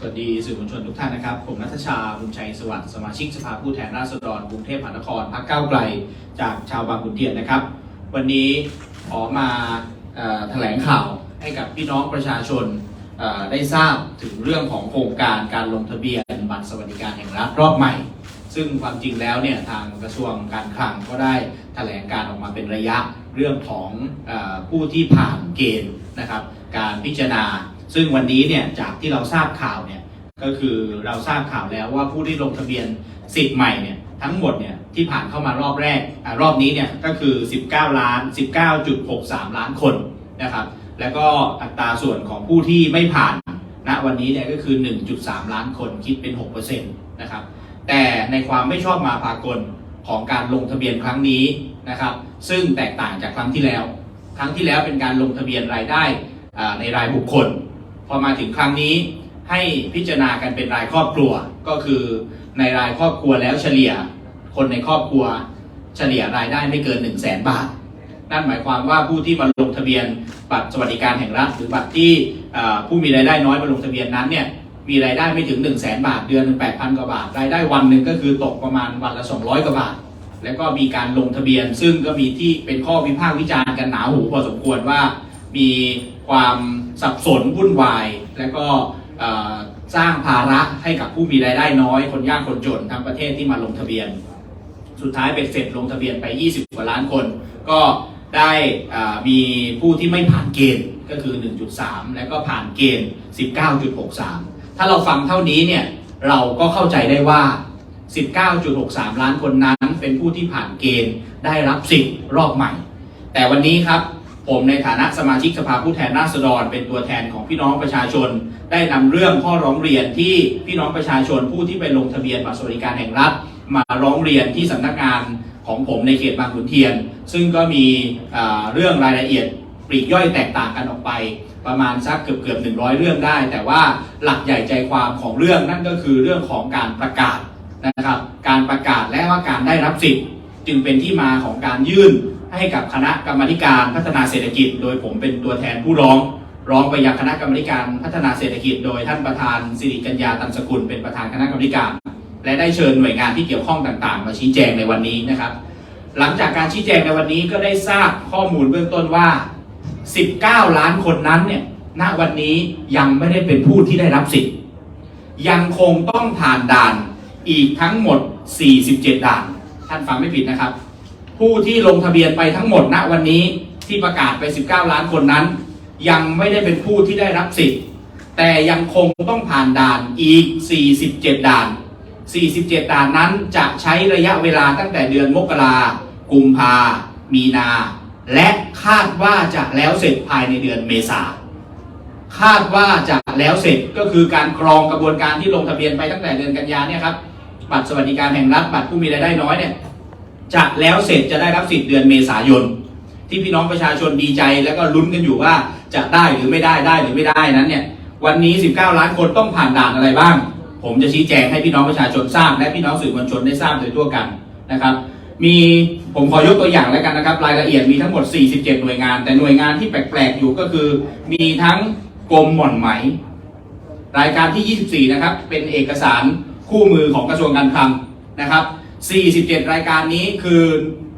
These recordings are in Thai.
สวัสดีสื่อมวลชนทุกท่านนะครับ ผมนัทชาบุญชัยสวัสดิ์สมาชิกสภาผู้แทนราษฎรกรุงเทพมหานครพรรคก้าวไกล จากชาวบางขุนเทียนนะครับ วันนี้ขอมาอ่อแถลงข่าวให้กับพี่น้องประชาชนได้ทราบถึงเรื่องของโครงการการลงทะเบียนบัตรสวัสดิการแห่งรัฐรอบใหม่ ซึ่งความจริงแล้วเนี่ยทางกระทรวงการคลังก็ได้แถลงการออกมาเป็นระยะเรื่องของอผู้ที่ผ่านเกณฑ์นะครับ การพิจารณา ซึ่งวันนี้เนี่ยจากที่เราทราบข่าวเนี่ยก็คือเราทราบข่าวแล้วว่าผู้ที่ลงทะเบียนสิทธิ์ใหม่เนี่ยทั้งหมดเนี่ยที่ผ่านเข้ามารอบแรกอรอบนี้เนี่ยก็คือ 19 ล้าน 19.63 ล้านคนนะครับแล้วก็อัตราส่วนของผู้ที่ไม่ผ่านณวันนี้เนี่ยก็คือ 1.3 ล้านคนคิดเป็น6%นะครับแต่ในความไม่ชอบมาพากลของการลงทะเบียนครั้งนี้นะครับซึ่งแตกต่างจากครั้งที่แล้ว ครั้งที่แล้วเป็นการลงทะเบียนรายได้ในรายบุคคล พอมาถึงครั้งนี้ให้พิจารณากันเป็นรายครอบครัว ก็คือในรายครอบครัวแล้วเฉลี่ย คนในครอบครัวเฉลี่ยรายได้ไม่เกิน 1 0 0 0 0แบาท นั่นหมายความว่าผู้ที่มาลงทะเบียนบัตรสวัสดิการแห่งรัฐ หรือบัตรที่ผู้มีรายได้น้อยมาลงทะเบียนนั้นเนี่ยมีรายได้ไม่ถึง 1 0 0 0 0แบาท เดือนหนึ่ง8,000กว่าบาท รายได้วันหนึ่งก็คือตกประมาณวันละ 200 กว่าบาท แล้วก็มีการลงทะเบียน ซึ่งก็มีที่เป็นข้อวิพากษ์วิจารณ์กันหนาหูพอสมควรว่ามีความ สับสนวุ่นวาย และก็สร้างภาระให้กับผู้มีรายได้น้อย คนยากคนจนทั้งประเทศที่มาลงทะเบียน สุดท้ายเป็นเสร็จลงทะเบียนไป 20 กว่าล้านคน ก็ได้มีผู้ที่ไม่ผ่านเกณฑ์ก็คือ 1.3 แล้วก็ผ่านเกณฑ์ 19.63 ถ้าเราฟังเท่านี้เนี่ยเราก็เข้าใจได้ว่า 19.63 ล้านคนนั้นเป็นผู้ที่ผ่านเกณฑ์ได้รับสิทธิ์รอบใหม่ แต่วันนี้ครับ ผมในฐานะสมาชิกสภาผู้แทนราษฎร เป็นตัวแทนของพี่น้องประชาชน ได้นำเรื่องข้อร้องเรียนที่พี่น้องประชาชนผู้ที่ไปลงทะเบียนบัตรสวัสดิการแห่งรัฐ มาร้องเรียนที่สำนักงานของผมในเขตบางขุนเทียน ซึ่งก็มีเรื่องรายละเอียดปลีกย่อยแตกต่างกันออกไป ประมาณสักเกือบเกือบหนึ่งร้อยเรื่องได้ แต่ว่าหลักใหญ่ใจความของเรื่องนั่นก็คือเรื่องของการประกาศนะครับ การประกาศและว่าการได้รับสิทธิ์ จึงเป็นที่มาของการยื่น ให้กับคณะกรรมการพัฒนาเศรษฐกิจ โดยผมเป็นตัวแทนผู้ร้อง ร้องไปยังคณะกรรมการพัฒนาเศรษฐกิจ โดยท่านประธานสิริกัญญาตันสกุลเป็นประธานคณะกรรมการ และได้เชิญหน่วยงานที่เกี่ยวข้องต่างๆ มาชี้แจงในวันนี้นะครับ หลังจากการชี้แจงในวันนี้ก็ได้ทราบข้อมูลเบื้องต้นว่า 19 ล้านคนนั้นเนี่ยณวันนี้ยังไม่ได้เป็นผู้ที่ได้รับสิทธิ์ยังคงต้องผ่านด่านอีกทั้งหมด 47 ด่าน ท่านฟังไม่ผิดนะครับ ผู้ที่ลงทะเบียนไปทั้งหมดณวันนี้ที่ประกาศไป 19 ล้านคนนั้น ยังไม่ได้เป็นผู้ที่ได้รับสิทธิ์ แต่ยังคงต้องผ่านด่านอีก 47 ด่าน 47 ด่านนั้นจะใช้ระยะเวลาตั้งแต่เดือนมกรากุมภามีนา และคาดว่าจะแล้วเสร็จภายในเดือนเมษาคาดว่าจะแล้วเสร็จก็คือการกรองกระบวนการที่ลงทะเบียนไปตั้งแต่เดือนกันยาเนี่ยครับบัตรสวัสดิการแห่งรัฐบัตรผู้มีรายได้น้อยเนี่ย จะแล้วเสร็จจะได้รับสิทธิ์เดือนเมษายน ที่พี่น้องประชาชนดีใจแล้วก็ลุ้นกันอยู่ว่าจะได้หรือไม่ได้ได้หรือไม่ได้นั้นเนี่ยวันนี้ 19 ล้านคนต้องผ่านด่านอะไรบ้าง ผมจะชี้แจงให้พี่น้องประชาชนทราบ และพี่น้องสื่อมวลชนได้ทราบโดยทั่วกันนะครับ มีผมขอยกตัวอย่างแล้วกันนะครับ รายละเอียดมีทั้งหมด 47 หน่วยงาน แต่หน่วยงานที่แปลกๆอยู่ก็คือ มีทั้งกรมหม่อนไหม รายการที่ 24 นะครับ เป็นเอกสารคู่มือของกระทรวงการคลังนะครับ 47 รายการนี้คือ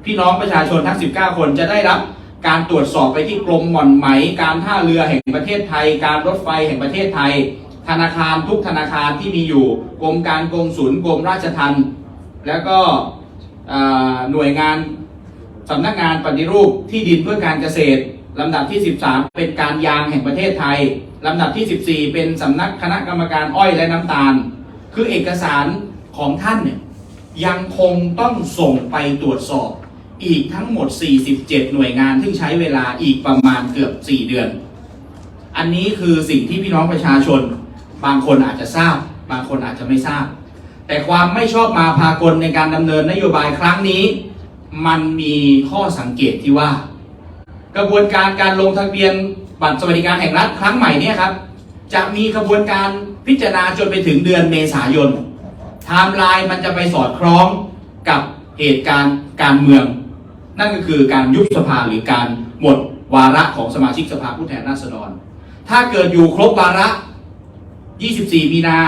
พี่น้องประชาชนทั้ง 19 คนจะได้รับการตรวจสอบไปที่กรมหม่อนไหม การท่าเรือแห่งประเทศไทย การรถไฟแห่งประเทศไทย ธนาคารทุกธนาคารที่มีอยู่ กรมการกงสุลกรมราชทัณฑ์แล้วก็หน่วยงานสำนักงานปฏิรูปที่ดินเพื่อการเกษตรลำดับที่ 13 เป็นการยางแห่งประเทศไทยลำดับที่ 14 เป็นสำนักคณะกรรมการอ้อยและน้ำตาล คือเอกสารของท่านเนี่ย ยังคงต้องส่งไปตรวจสอบอีกทั้งหมด 47 หน่วยงานซึ่งใช้เวลาอีกประมาณเกือบ 4 เดือน อันนี้คือสิ่งที่พี่น้องประชาชน บางคนอาจจะทราบ บางคนอาจจะไม่ทราบ แต่ความไม่ชอบมาพากลในการดำเนินนโยบายครั้งนี้ มันมีข้อสังเกตที่ว่า กระบวนการการลงทะเบียนบัตรสวัสดิการแห่งรัฐครั้งใหม่เนี่ยครับ จะมีกระบวนการพิจารณาจนไปถึงเดือนเมษายน ทม์ไลน์มันจะไปสอดคล้องกับเหตุการณ์การเมือง นั่นก็คือการยุบสภาหรือการหมดวาระของสมาชิกสภาผู้แทนราษฎร ถ้าเกิดอยู่ครบวาระ 24 มีนา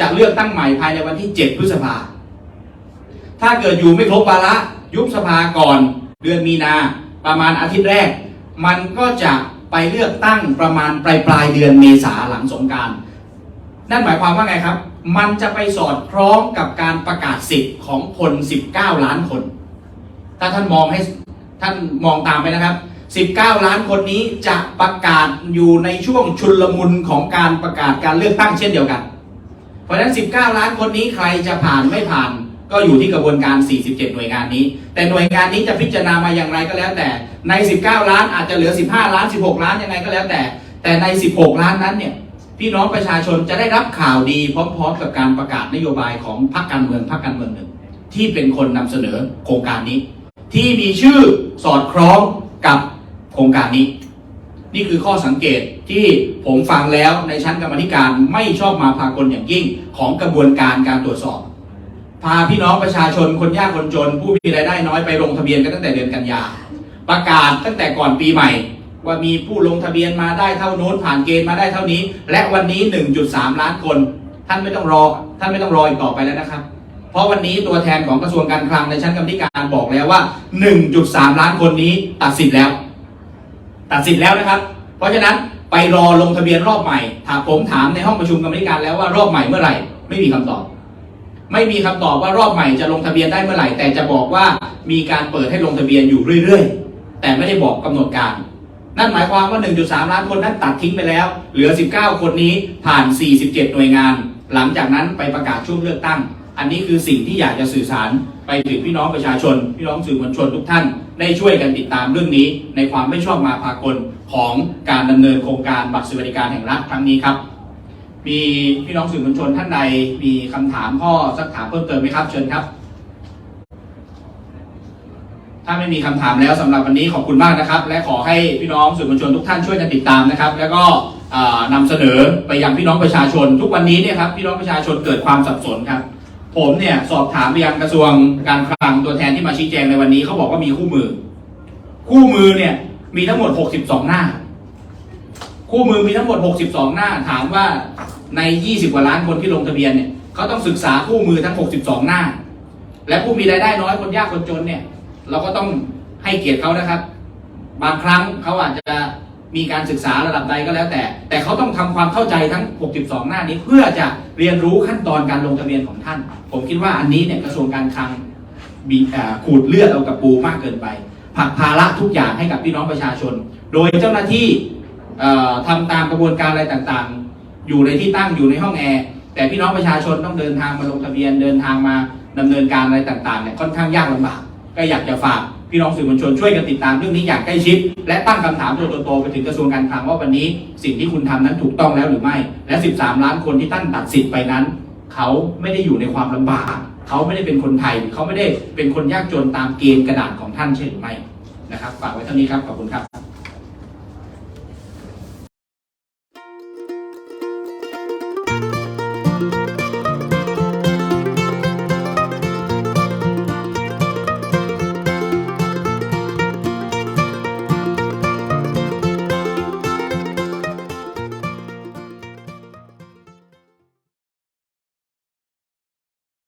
จะเลือกตั้งใหม่ภายในวันที่ 7 พฤษภา ถ้าเกิดอยู่ไม่ครบวาระยุบสภาก่อนเดือนมีนาประมาณอาทิตย์แรก มันก็จะไปเลือกตั้งประมาณปลายปลายเดือนเมษาหลังสงการ นั่นหมายความว่าไงครับ มันจะไปสอดคล้องกับการประกาศสิทธิ์ของคน 19 ล้านคน ถ้าท่านมองให้ท่านมองตามไปนะครับ 19 ล้านคนนี้จะประกาศอยู่ในช่วงชุลมุนของการประกาศการเลือกตั้งเช่นเดียวกัน เพราะฉะนั้น 19 ล้านคนนี้ใครจะผ่านไม่ผ่าน ก็อยู่ที่กระบวนการ 47 หน่วยงานนี้ แต่หน่วยงานนี้จะพิจารณามาอย่างไรก็แล้วแต่ ใน 19 ล้านอาจจะเหลือ 15 ล้าน 16 ล้านยังไงก็แล้วแต่ แต่ใน 16 ล้านนั้นเนี่ย พี่น้องประชาชนจะได้รับข่าวดีพร้อม ๆ กับการประกาศนโยบายของพรรคการเมืองพรรคการเมืองหนึ่ง ที่เป็นคนนำเสนอโครงการนี้ ที่มีชื่อสอดคล้องกับโครงการนี้ นี่คือข้อสังเกตที่ผมฟังแล้วในชั้นกรรมธิการไม่ชอบมาพากลอย่างยิ่งของกระบวนการการตรวจสอบ พาพี่น้องประชาชนคนยากคนจน ผู้มีรายได้น้อยไปลงทะเบียนกันตั้งแต่เดือนกันยาประกาศตั้งแต่ก่อนปีใหม่ ว่ามีผู้ลงทะเบียนมาได้เท่านู้นผ่านเกณฑ์มาได้เท่านี้ และวันนี้ 1.3 ล้านคน ท่านไม่ต้องรอ ท่านไม่ต้องรออีกต่อไปแล้วนะครับ เพราะวันนี้ตัวแทนของกระทรวงการคลังในชั้นกรรมธิการบอกแล้วว่า 1.3 ล้านคนนี้ตัดสิทธิ์แล้ว ตัดสิทธิ์แล้วนะครับ เพราะฉะนั้นไปรอลงทะเบียนรอบใหม่ถามผมถามในห้องประชุมกรรมธิการแล้วว่ารอบใหม่เมื่อไหร่ ไม่มีคำตอบ ไม่มีคำตอบว่ารอบใหม่จะลงทะเบียนได้เมื่อไหร่ แต่จะบอกว่ามีการเปิดให้ลงทะเบียนอยู่เรื่อย ๆ แต่ไม่ได้บอกกำหนดการ นั่นหมายความว่า 1.3 ล้านคนนั้นตัดทิ้งไปแล้ว เหลือ 19 คนนี้ผ่าน 47 หน่วยงาน หลังจากนั้นไปประกาศช่วงเลือกตั้ง อันนี้คือสิ่งที่อยากจะสื่อสารไปถึงพี่น้องประชาชน พี่น้องสื่อมวลชนทุกท่าน ได้ช่วยกันติดตามเรื่องนี้ ในความไม่ชอบมาพากลของการดำเนินโครงการบัตรสวัสดิการแห่งรัฐครั้งนี้ครับ มีพี่น้องสื่อมวลชนท่านใดมีคำถามข้อสักถามเพิ่มเติมไหมครับ เชิญครับ ถ้าไม่มีคำถามแล้วสำหรับวันนี้ขอบคุณมากนะครับ และขอให้พี่น้องสื่อมวลชนทุกท่านช่วยกันติดตามนะครับ แล้วก็อ่านำเสนอไปยังพี่น้องประชาชน ทุกวันนี้เนี่ยครับพี่น้องประชาชนเกิดความสับสนครับ ผมเนี่ยสอบถามไปยังกระทรวงการคลังตัวแทนที่มาชี้แจงในวันนี้เขาบอกว่ามีคู่มือ คู่มือเนี่ยมีทั้งหมด 62 หน้า คู่มือมีทั้งหมด 62 หน้า ถามว่าใน 20 กว่าล้านคนที่ลงทะเบียนเนี่ยเขาต้องศึกษาคู่มือทั้ง 62 หน้า และผู้มีรายได้น้อยคนยากคนจนเนี่ย เราก็ต้องให้เกียรติเขานะครับ บางครั้งเขาอาจจะมีการศึกษาระดับใดก็แล้วแต่ แต่เขาต้องทำความเข้าใจทั้ง 62 หน้านี้เพื่อจะเรียนรู้ขั้นตอนการลงทะเบียนของท่าน ผมคิดว่าอันนี้เนี่ยกระทรวงการคลังบีขูดเลือดเอากับปูมากเกินไปผลักภาระทุกอย่างให้กับพี่น้องประชาชน โดยเจ้าหน้าที่เอ่อทำตามกระบวนการอะไรต่างๆ อยู่ในที่ตั้งอยู่ในห้องแอร์แต่พี่น้องประชาชนต้องเดินทางมาลงทะเบียนเดินทางมาดำเนินการอะไรต่างๆเนี่ยค่อนข้างยากลำบาก ก็อยากจะฝากพี่น้องสื่อมวลชนช่วยกันติดตามเรื่องนี้อย่างใกล้ชิด และตั้งคำถามตัวโตๆไปถึงกระทรวงการคลังว่าวันนี้ สิ่งที่คุณทำนั้นถูกต้องแล้วหรือไม่ และ 13 ล้านคนที่ตั้งตัดสิทธิ์ไปนั้น เขาไม่ได้อยู่ในความลำบาก เขาไม่ได้เป็นคนไทย เขาไม่ได้เป็นคนยากจนตามเกณฑ์กระดาษของท่านใช่หรือไม่นะครับฝากไว้เท่านี้ครับขอบคุณครับ